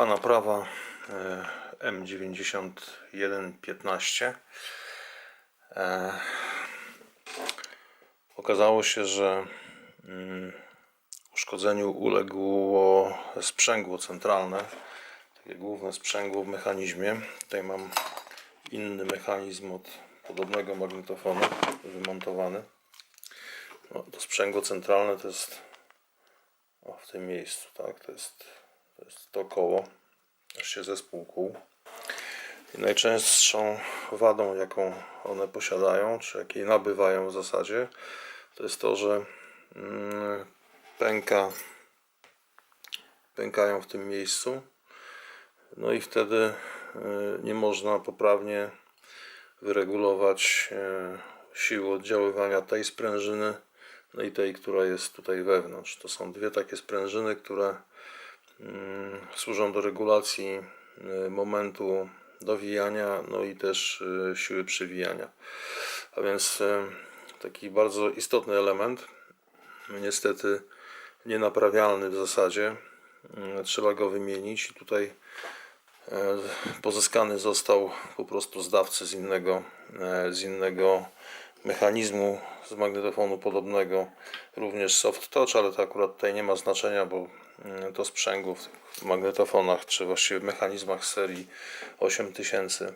Trwa naprawa e, M9115. E, Okazało się, że mm, uszkodzeniu uległo sprzęgło centralne, takie główne sprzęgło w mechanizmie. Tutaj mam inny mechanizm od podobnego magnetofonu wymontowany. No, to sprzęgło centralne to jest o, w tym miejscu, tak? To jest, to koło, właściwie zespół kół. I najczęstszą wadą, jaką one posiadają, czy jakiej nabywają w zasadzie, to jest to, że mm, pęka, pękają w tym miejscu. No i wtedy y, nie można poprawnie wyregulować y, siły oddziaływania tej sprężyny, no i tej, która jest tutaj wewnątrz. To są dwie takie sprężyny, które służą do regulacji y, momentu dowijania, no i też y, siły przewijania. A więc y, taki bardzo istotny element, niestety nienaprawialny w zasadzie. Trzeba go wymienić. Tutaj pozyskany został po prostu z dawcy z innego, z innego mechanizmu, z magnetofonu podobnego, również soft touch, ale to akurat tutaj nie ma znaczenia, bo mm, to sprzęgło w magnetofonach, czy właściwie mechanizmach serii 8000 y,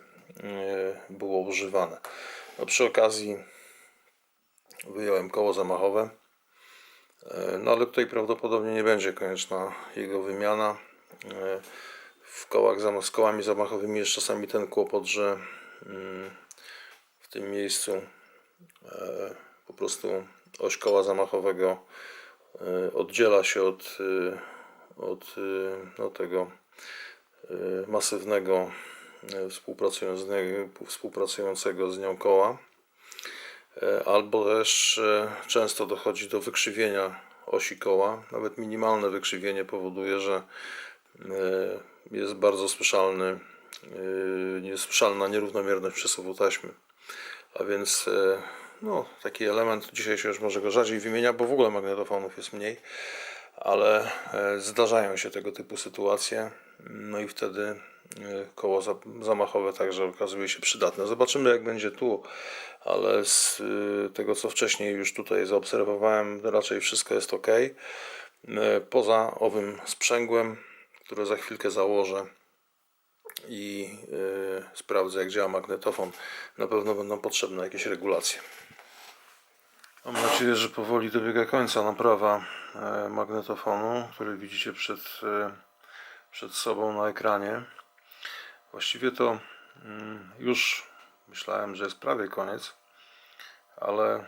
było używane. No, przy okazji wyjąłem koło zamachowe, E, no ale tutaj prawdopodobnie nie będzie konieczna jego wymiana. E, W kołach z kołami zamachowymi jest czasami ten kłopot, że mm, w tym miejscu po prostu oś koła zamachowego oddziela się od, od e, no, tego e, masywnego e, współpracującego, z nią koła. Albo też często dochodzi do wykrzywienia osi koła. Nawet minimalne wykrzywienie powoduje, że jest bardzo słyszalny, niesłyszalna nierównomierność przesuwu taśmy. A więc no, taki element, dzisiaj się już może go rzadziej wymienia, bo w ogóle magnetofonów jest mniej, ale e, zdarzają się tego typu sytuacje. No i wtedy e, koło za- zamachowe także okazuje się przydatne. Zobaczymy jak będzie tu, ale z y, tego co wcześniej już tutaj zaobserwowałem, raczej wszystko jest ok. E, Poza owym sprzęgłem, które za chwilkę założę i sprawdzę jak działa magnetofon, na pewno będą potrzebne jakieś regulacje. Mam nadzieję, że powoli dobiega końca naprawa e, magnetofonu, który widzicie przed, e, przed sobą na ekranie. Właściwie to mm, już myślałem, że jest prawie koniec, ale e,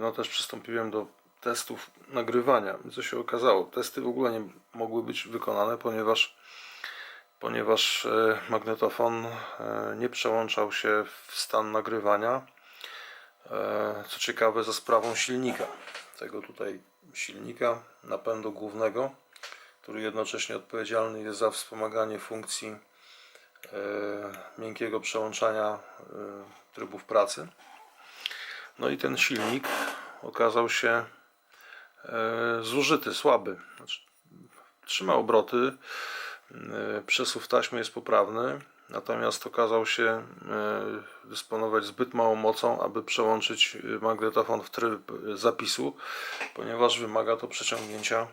no też przystąpiłem do testów nagrywania. Co się okazało? Testy w ogóle nie mogły być wykonane, ponieważ ponieważ magnetofon nie przełączał się w stan nagrywania. E, Co ciekawe, za sprawą silnika. Tego tutaj silnika napędu głównego, który jednocześnie odpowiedzialny jest za wspomaganie funkcji e, miękkiego przełączania e, trybów pracy. No i ten silnik okazał się zużyty, słaby. Znaczy, trzyma obroty, przesuw taśmy jest poprawny, natomiast okazał się e, dysponować zbyt małą mocą, aby przełączyć e, magnetofon w tryb e, zapisu, ponieważ wymaga to przeciągnięcia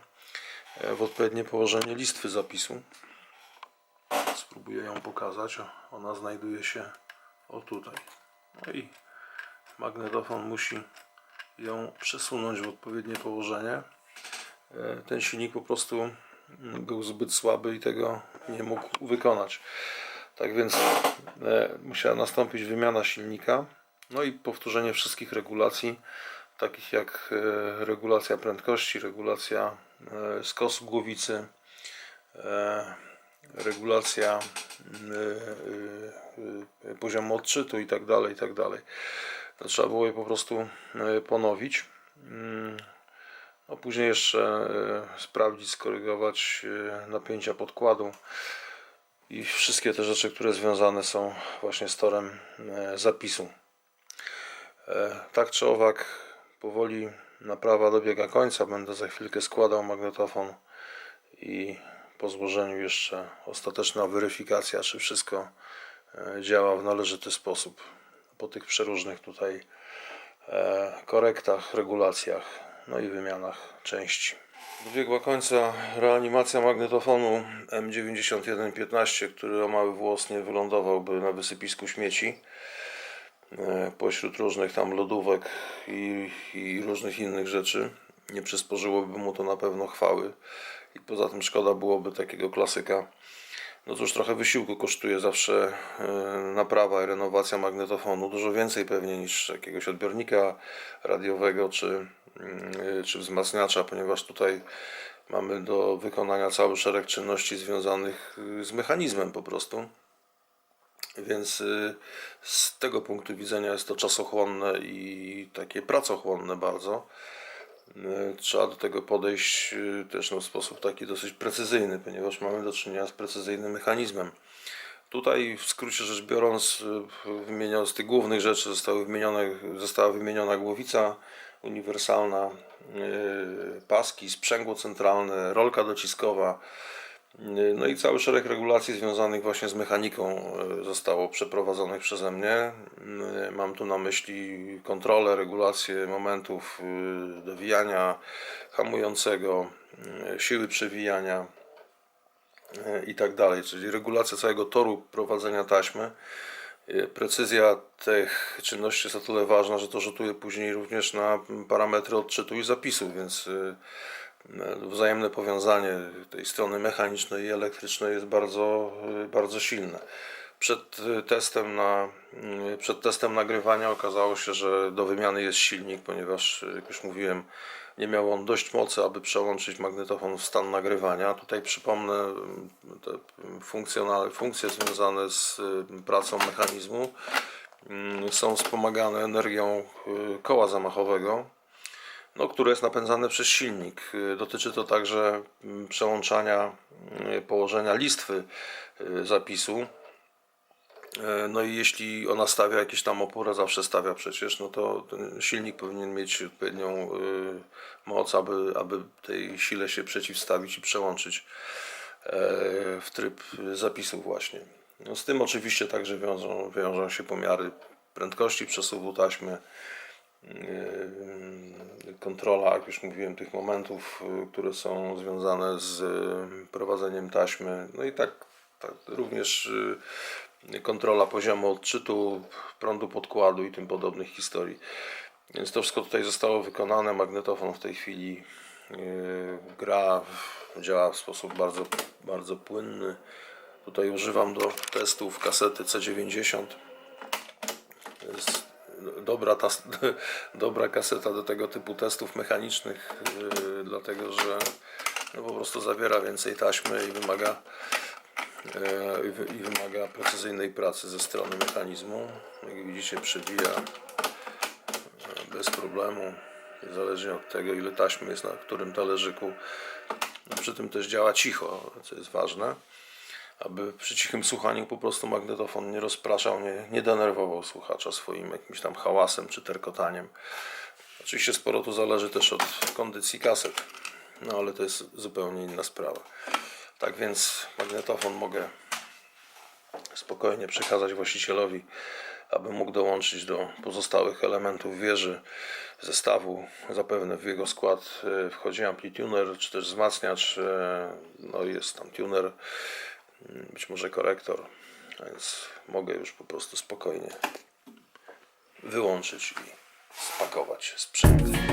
w odpowiednie położenie listwy zapisu. Spróbuję ją pokazać. Ona znajduje się o tutaj. No i magnetofon musi ją przesunąć w odpowiednie położenie. Ten silnik po prostu mm, był zbyt słaby i tego nie mógł wykonać. Tak więc e, musiała nastąpić wymiana silnika, no i powtórzenie wszystkich regulacji, takich jak e, regulacja prędkości, regulacja e, skosu głowicy, regulacja mm, poziomu odczytu i tak dalej, i tak. To trzeba było je po prostu ponowić. Mm, No później jeszcze sprawdzić, skorygować napięcia podkładu i wszystkie te rzeczy, które związane są właśnie z torem e, zapisu. E, Tak czy owak, powoli naprawa dobiega końca. Będę za chwilkę składał magnetofon i po złożeniu jeszcze ostateczna weryfikacja, czy wszystko e, działa w należyty sposób. Po tych przeróżnych tutaj korektach, regulacjach, no i wymianach części. Dobiegła końca reanimacja magnetofonu M9115, który o mały włos nie wylądowałby na wysypisku śmieci e, pośród różnych tam lodówek i, i różnych innych rzeczy. Nie przysporzyłoby mu to na pewno chwały i poza tym szkoda byłoby takiego klasyka. No cóż, trochę wysiłku kosztuje zawsze e, naprawa i renowacja magnetofonu. Dużo więcej pewnie niż jakiegoś odbiornika radiowego czy, czy wzmacniacza, ponieważ tutaj mamy do wykonania cały szereg czynności związanych e, z mechanizmem po prostu. Więc y, z tego punktu widzenia jest to czasochłonne i takie pracochłonne bardzo. Y, Trzeba do tego podejść y, też no, w sposób taki dosyć precyzyjny, ponieważ mamy do czynienia z precyzyjnym mechanizmem. Tutaj w skrócie rzecz biorąc, y, wymienione z tych głównych rzeczy zostały wymienione, została wymieniona głowica uniwersalna, y, paski, sprzęgło centralne, rolka dociskowa, y, no i cały szereg regulacji związanych właśnie z mechaniką zostało przeprowadzonych przeze mnie. Mam tu na myśli kontrolę, regulację momentów dowijania hamującego, siły przewijania i tak dalej, czyli regulacja całego toru prowadzenia taśmy. Y, Precyzja tych czynności jest o tyle ważna, że to rzutuje później również na parametry odczytu i zapisu, więc y, wzajemne powiązanie tej strony mechanicznej i elektrycznej jest bardzo, bardzo silne. Przed testem, na, przed testem nagrywania okazało się, że do wymiany jest silnik, ponieważ, jak już mówiłem, nie miał on dość mocy, aby przełączyć magnetofon w stan nagrywania. Tutaj przypomnę y, te funkcjonalne, funkcje związane z y, pracą mechanizmu y, są wspomagane energią y, koła zamachowego no, które jest napędzane przez silnik. Y, Dotyczy to także mm, przełączania położenia listwy zapisu. E, No i jeśli ona stawia jakieś tam opory, zawsze stawia przecież, no to silnik powinien mieć odpowiednią y, moc, aby, aby tej sile się przeciwstawić i przełączyć e, w tryb zapisu właśnie. No z tym oczywiście także wiążą, wiążą się pomiary prędkości przesuwu taśmy, kontrola, jak już mówiłem, tych momentów, które są związane z prowadzeniem taśmy, no i tak, tak również kontrola poziomu odczytu, prądu podkładu i tym podobnych historii. Więc to wszystko tutaj zostało wykonane. Magnetofon w tej chwili yy, gra, działa w sposób bardzo, bardzo płynny. Tutaj używam do testów kasety C90. To jest dobra, ta, dobra kaseta do tego typu testów mechanicznych, yy, dlatego że no, po prostu zawiera więcej taśmy i wymaga, i wy- i wymaga precyzyjnej pracy ze strony mechanizmu. Jak widzicie, przewija yy, bez problemu, niezależnie od tego, ile taśmy jest na którym talerzyku. Przy tym też działa cicho, co jest ważne aby przy cichym słuchaniu po prostu magnetofon nie rozpraszał, nie, nie denerwował słuchacza swoim jakimś tam hałasem czy terkotaniem. Oczywiście sporo tu zależy też od kondycji kaset, no ale to jest zupełnie inna sprawa. Tak więc magnetofon mogę spokojnie przekazać właścicielowi, aby mógł dołączyć do pozostałych elementów wieży, zestawu. Zapewne w jego skład e, wchodzi amplituner, czy też wzmacniacz, e, no jest tam tuner, mm, być może korektor, więc mogę już po prostu spokojnie wyłączyć i spakować sprzęt.